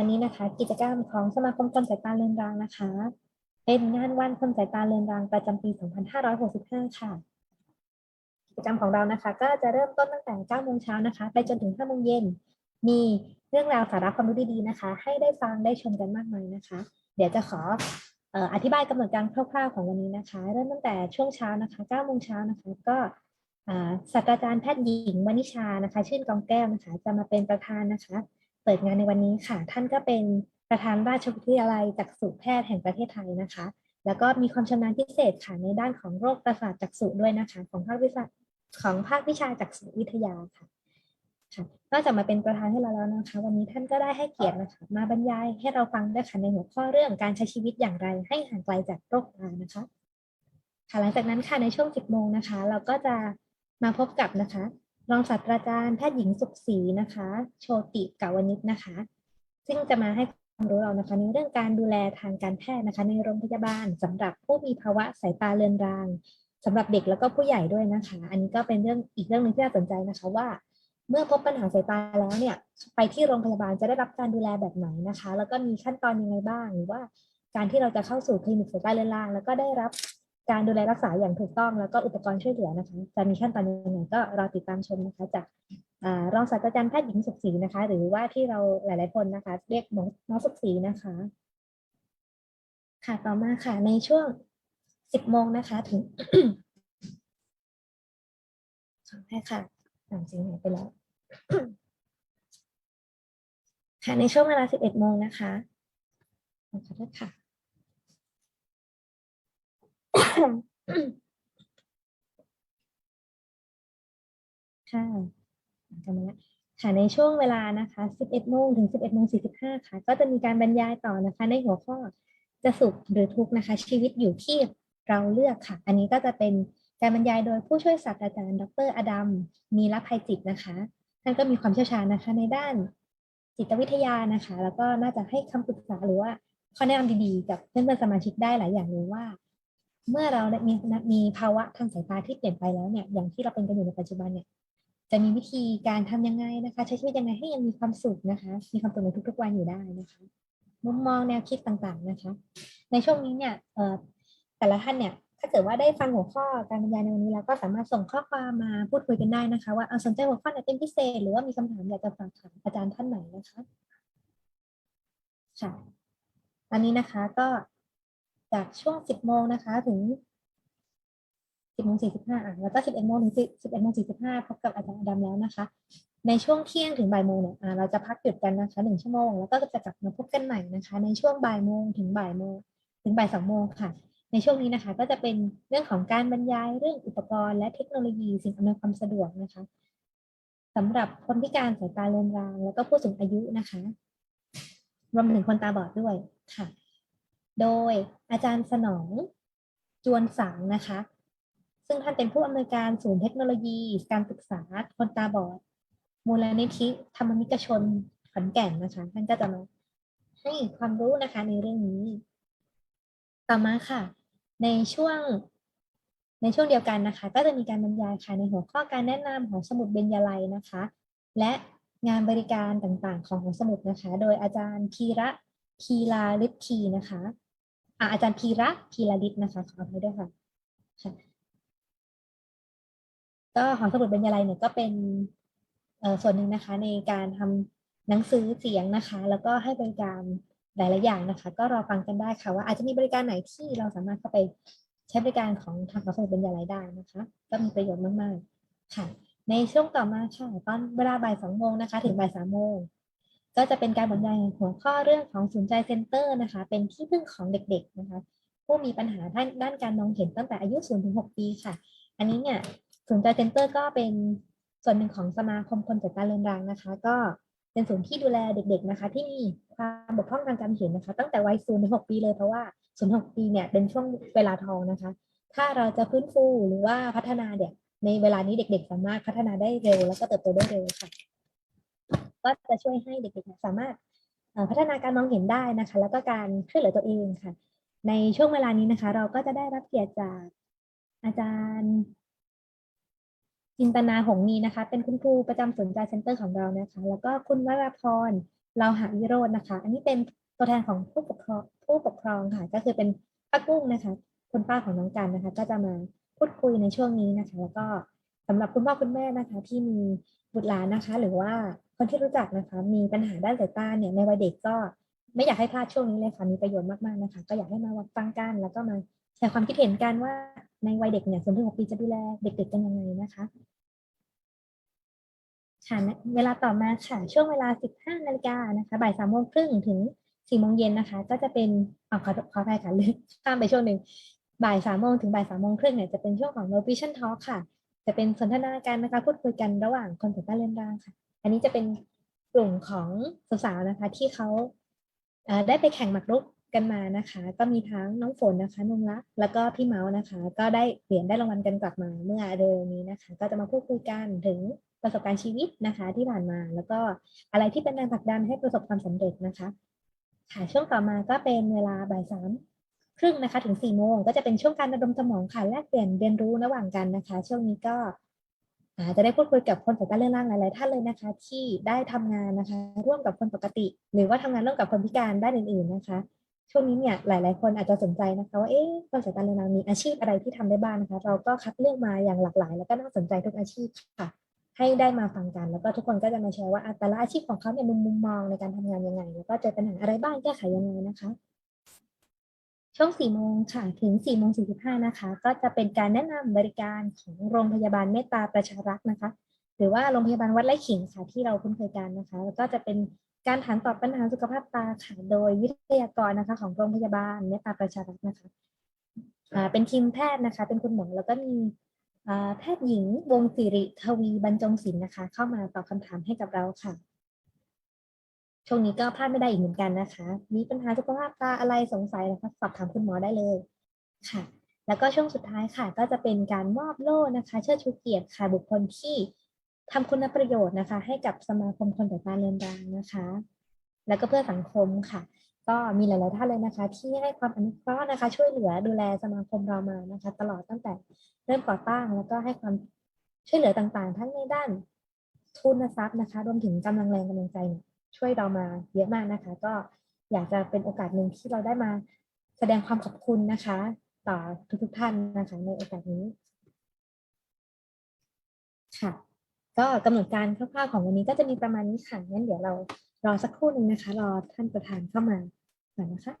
วันนี้นะคะ กิจกรรมของสมาคมคนสายตาเลือนรางนะคะ เป็นงานวันคนสายตาเลือนรางประจำปี 2565 ค่ะ กิจกรรมของเรานะคะ ก็จะเริ่มต้นตั้งแต่9โมงเช้านะคะ ไปจนถึง5โมงเย็น มีเรื่องราวสาระความรู้ดีๆนะคะ ให้ได้ฟังได้ชมกันมากมายนะคะ เดี๋ยวจะขออธิบายกำหนดการคร่าวๆของวันนี้นะคะ เริ่มตั้งแต่ช่วงเช้านะคะ9โมงเช้านะคะ ก็ศาสตราจารย์แพทย์หญิงวณิชานะคะ ชื่นกองแก้วนะคะ จะมาเป็นประธานนะคะ เปิดงานในวันนี้ค่ะ ท่านก็เป็นประธานราชวิทยาลัยจักษุแพทย์แห่งประเทศไทยนะคะ แล้วก็มีความชำนาญพิเศษค่ะในด้านของโรคประสาทจักษุด้วยนะคะของภาควิชาของภาควิชาจักษุวิทยาค่ะค่ะนอกจากมาเป็นประธานให้เราแล้วนะคะ วันนี้ท่านก็ได้ให้เกียรตินะคะมาบรรยายให้เราฟังด้วยค่ะในหัวข้อเรื่องการใช้ชีวิตอย่างไร ให้ห่างไกลจากโรคตานะคะค่ะหลังจากนั้นค่ะในช่วง 10 โมงนะคะ เราก็จะมาพบกับนะคะ รองศาสตราจารย์แพทย์หญิงสุขศรีนะคะ โชติกาวนิชนะคะ ซึ่งจะมาให้ความรู้เรานะคะในเรื่องการดูแลทางการแพทย์นะคะ ในโรงพยาบาลสำหรับผู้มีภาวะสายตาเลือนรางสำหรับเด็กแล้วก็ผู้ใหญ่ด้วยนะคะ อันนี้ก็เป็นเรื่องอีกเรื่องหนึงที่น่าสนใจนะคะว่า เมื่อพบปัญหาสายตาแล้วเนี่ย ไปที่โรงพยาบาลจะได้รับการดูแลแบบไหนนะคะ แล้วก็มีขั้นตอนยังไงบ้างหรือว่าการที่เราจะเข้าสู่คลินิกสายตาเลือนราง แล้วก็ได้รับ การดูแลรักษาอย่างถูกต้องแล้วก็อุปกรณ์ช่วยเหลือนะคะ จะมีขั้นตอนยังไงก็รอติดตามชมนะคะ จากรองศาสตราจารย์แพทย์หญิงสุขศรีนะคะ หรือว่าที่เราหลาย ๆ คนนะคะ เรียกหมอหมอสุขศรีนะคะ ค่ะต่อมาค่ะในช่วง 10โมงนะคะถึงขอให้ค่ะอ่านจริงหายไปแล้วค่ะในช่วงเวลา 11โมงนะคะขอโทษค่ะ ค่ะกันมาแล้วค่ะในช่วงเวลานะคะ 11โมงถึง 11โมง45 ค่ะ ก็จะมีการบรรยายต่อนะคะ ในหัวข้อจะสุขหรือทุกข์นะคะ ชีวิตอยู่ที่เราเลือกค่ะ อันนี้ก็จะเป็นการบรรยายโดยผู้ช่วยศาสตราจารย์ ดรอดัม มีรภัยจิตนะคะ ท่านก็มีความเชี่ยวชาญนะคะ ในด้านจิตวิทยานะคะ แล้วก็น่าจะให้คำปรึกษาหรือว่าข้อแนะนำดีๆกับเพื่อนๆสมาชิกได้หลายอย่างเลยว่า เมื่อเราได้มีมีภาวะทางสายตาที่เปลี่ยนไปแล้วเนี่ยอย่างที่เราเป็นกันอยู่ในปัจจุบันเนี่ยจะมีวิธีการทำยังไงนะคะ ใช้ชีวิตยังไงให้ยังมีความสุขนะคะ มีความสุขในทุก ๆ วันอยู่ได้นะคะมุมมองแนวคิดต่างๆนะคะ ในช่วงนี้เนี่ยเอ่อแต่ละท่านเนี่ยถ้าเกิดว่าได้ฟังหัวข้อการบรรยายในวันนี้แล้วก็สามารถส่งข้อความมาพูดคุยกันได้นะคะ ว่าเอาสนใจหัวข้อไหนเป็นพิเศษ หรือว่ามีคำถามอยากจะฝากถามอาจารย์ท่านไหนนะคะค่ะอันนี้นะคะก็ จากช่วง 10 โมงนะคะ ถึง 10โมง45อะแล้วก็ 11 โมงถึง 11โมง45พบกับอาจารย์อดัมแล้วนะคะ ในช่วงเที่ยงถึงบ่ายโมงเนี่ยอ่าเราจะพักหยุดกันนะคะหนึ่งชั่วโมง แล้วก็จะกลับมาพบกันใหม่นะคะ ในช่วงบ่ายโมงถึงบ่ายโมงถึงบ่ายสองโมงค่ะ ในช่วงนี้นะคะ ก็จะเป็นเรื่องของการบรรยายเรื่องอุปกรณ์และเทคโนโลยีสิ่งอำนวยความสะดวกนะคะสำหรับคนพิการสายตาเลือนราง แล้วก็ผู้สูงอายุนะคะ รวมถึงคนตาบอดด้วยค่ะ โดยอาจารย์สนอง จวนสังนะคะ ซึ่งท่านเป็นผู้อำนวยการศูนย์เทคโนโลยี การศึกษาคนตาบอด มูลนิธิธรรมมิกชนขอนแก่นนะคะท่านก็จะมาให้ความรู้นะคะในเรื่องนี้ ต่อมาค่ะ ในช่วงในช่วงเดียวกันนะคะ ก็จะมีการบรรยายค่ะในหัวข้อการแนะนำของสมุดเบญยลัยนะคะ และงานบริการต่างๆ ของขอสมุดนะคะ โดยอาจารย์พีระพีลาลิปทีนะคะ อ่าอาจารย์พีระพีลาลิปนะคะขออภัยด้วยค่ะค่ะก็หอสมุดเบญยลัยเนี่ยก็เป็นส่วนหนึ่งนะคะ ในการทำหนังสือเสียงนะคะ แล้วก็ให้บริการหลายๆอย่างนะคะ ก็รอฟังกันได้ค่ะว่าอาจจะมีบริการไหนที่เราสามารถเข้าไปใช้บริการของทางหอสมุดเบญยลัยได้นะคะ ก็มีประโยชน์มาก ๆ ค่ะ ในช่วงต่อมาค่ะตอนเวลาบ่ายสองโมงนะคะ ถึงบ่ายสามโมง ก็จะเป็นการบรรยายหัวข้อเรื่องของศูนย์ใจเซ็นเตอร์นะคะ เป็นที่พึ่งของเด็กๆนะคะ ผู้มีปัญหาด้านด้านการมองเห็นตั้งแต่อายุ0ถึง6ปีค่ะ อันนี้เนี่ยศูนย์ใจเซ็นเตอร์ก็เป็นส่วนหนึ่งของสมาคมคนสายตารเลือนรางนะคะ ก็เป็นศูนย์ที่ดูแลเด็กๆนะคะ ที่มีความบกพร่องทางการเห็นนะคะ ตั้งแต่วัยศูนย์ถึงหกปีเลยเพราะว่าศูนย์หกปีเนี่ยเป็นช่วงเวลาทองนะคะ ถ้าเราจะฟื้นฟูหรือว่าพัฒนาเนี่ยในเวลานี้เด็ก ๆ สามารถพัฒนาได้เร็ว แล้วก็เติบโตได้เร็วค่ะ ก็จะช่วยให้เด็กๆสามารถพัฒนาการมองเห็นได้นะคะ แล้วก็การช่วยเหลือตัวเองค่ะ ในช่วงเวลานี้นะคะ เราก็จะได้รับเกียรติจากอาจารย์จินตนาหงมีนะคะ เป็นคุณครูประจำศูนย์ใจเซ็นเตอร์ของเรานะคะ แล้วก็คุณวราพรเราหาวิโรจน์นะคะ อันนี้เป็นตัวแทนของผู้ปกครองผู้ปกครองค่ะ ก็คือเป็นป้ากุ้งนะคะ คุณป้าของน้องกันนะคะ ก็จะมาพูดคุยในช่วงนี้นะคะ แล้วก็สำหรับคุณพ่อคุณแม่นะคะ ที่มีบุตรหลานนะคะ หรือว่า คนที่รู้จักนะคะ มีปัญหาด้านสายตาเนี่ยในวัยเด็กก็ไม่อยากให้พลาดช่วงนี้เลยค่ะมีประโยชน์มากๆนะคะ ก็อยากให้มาฟังกันแล้วก็มาแชร์ความคิดเห็นกันว่าในวัยเด็กเนี่ยส่วนที่หกปีจะดูแลเด็กๆกันยังไงนะคะค่ะเวลาต่อมาค่ะ ช่วงเวลา 15นาฬิกานะคะ บ่ายสามโมงครึ่งถึง4โมงเย็นนะคะ ก็จะเป็นอขอขออภัยค่ะลืมข้ามไปช่วงหนึ่ง บ่ายสามโมงถึงบ่ายสามโมงครึ่งเนี่ยจะเป็นช่วงของ no vision talk ค่ะ จะเป็นสนทนาการนะคะ พูดคุยกันระหว่างคนสายตาเลือนรางค่ะ อันนี้จะเป็นกลุ่มของสาวๆนะคะ ที่เขาได้ไปแข่งหมากรุกกันมานะคะ ก็มีทั้งน้องฝนนะคะนงรักแล้วก็พี่เมาส์นะคะ ก็ได้เหรียญได้รางวัลกันกลับมาเมื่อเดือนนี้นะคะ ก็จะมาพูดคุยกันถึงประสบการณ์ชีวิตนะคะ ที่ผ่านมาแล้วก็อะไรที่เป็นแรงผลักดันให้ประสบความสำเร็จนะคะค่ะช่วงต่อมาก็เป็นเวลาบ่ายสามครึ่งนะคะถึงสี่โมงก็จะเป็นช่วงการระดมสมองค่ะแลกเปลี่ยนเรียนรู้ระหว่างกันนะคะ ช่วงนี้ก็ จะได้พูดคุยกับคนสายตาเลื่อนล่างหลายๆท่านเลยนะคะ ที่ได้ทำงานนะคะ ร่วมกับคนปกติ หรือว่าทำงานร่วมกับคนพิการด้านอื่นๆนะคะ ช่วงนี้เนี่ยหลาย ๆ คนอาจจะสนใจนะคะว่าเอ๊ะคนสายตาเลื่อนล่างมีอาชีพอะไรที่ทำได้บ้างนะคะ เราก็คัดเลือกมาอย่างหลากหลาย แล้วก็น่าสนใจทุกอาชีพค่ะ ให้ได้มาฟังกัน แล้วก็ทุกคนก็จะมาแชร์ว่าแต่ละอาชีพของเขาเนี่ยมุมมุมมองในการทำงานยังไง แล้วก็เจอปัญหาอะไรบ้างแก้ไขยังไงนะคะ ช่วง4โมงค่ะถึง4โมง45นะคะ ก็จะเป็นการแนะนำบริการของโรงพยาบาลเมตตาประชารักษ์นะคะ หรือว่าโรงพยาบาลวัดไร่ขิงค่ะที่เราคุ้นเคยกันนะคะ แล้วก็จะเป็นการถามตอบปัญหาสุขภาพตาค่ะโดยวิทยากรนะคะ ของโรงพยาบาลเมตตาประชารักษ์นะคะเป็นทีมแพทย์นะคะ เป็นคุณหมอแล้วก็มีแพทย์หญิงวงศิริทวีบรรจงศิลป์นะคะ เข้ามาตอบคำถามให้กับเราค่ะ ช่วงนี้ก็พลาดไม่ได้อีกเหมือนกันนะคะ มีปัญหาสุขภาพตาอะไรสงสัยนะคะสอบถามคุณหมอได้เลยค่ะ แล้วก็ช่วงสุดท้ายค่ะ ก็จะเป็นการมอบโล่นะคะ เชิดชูเกียรติค่ะบุคคลที่ทำคุณประโยชน์นะคะ ให้กับสมาคมคนสายตาเลือนรางนะคะ แล้วก็เพื่อสังคมค่ะ ก็มีหลาย ๆ ท่านเลยนะคะ ที่ให้ความอนุเคราะห์นะคะ ช่วยเหลือดูแลสมาคมเรามานะคะ ตลอดตั้งแต่เริ่มก่อตั้งแล้วก็ให้ความช่วยเหลือต่าง ๆ ทั้งในด้านทุนทรัพย์นะคะ รวมถึงกำลังแรงกำลังใจเนี่ย ช่วยเรามาเยอะมากนะคะ ก็อยากจะเป็นโอกาสหนึ่งที่เราได้มาแสดงความขอบคุณนะคะ ต่อทุกๆท่านนะคะในโอกาสนี้ค่ะ ก็กำหนดการคร่าวๆของวันนี้ก็จะมีประมาณนี้ค่ะงั้นเดี๋ยวเรารอสักครู่หนึ่งนะคะ รอท่านประธานเข้ามาก่อนนะคะ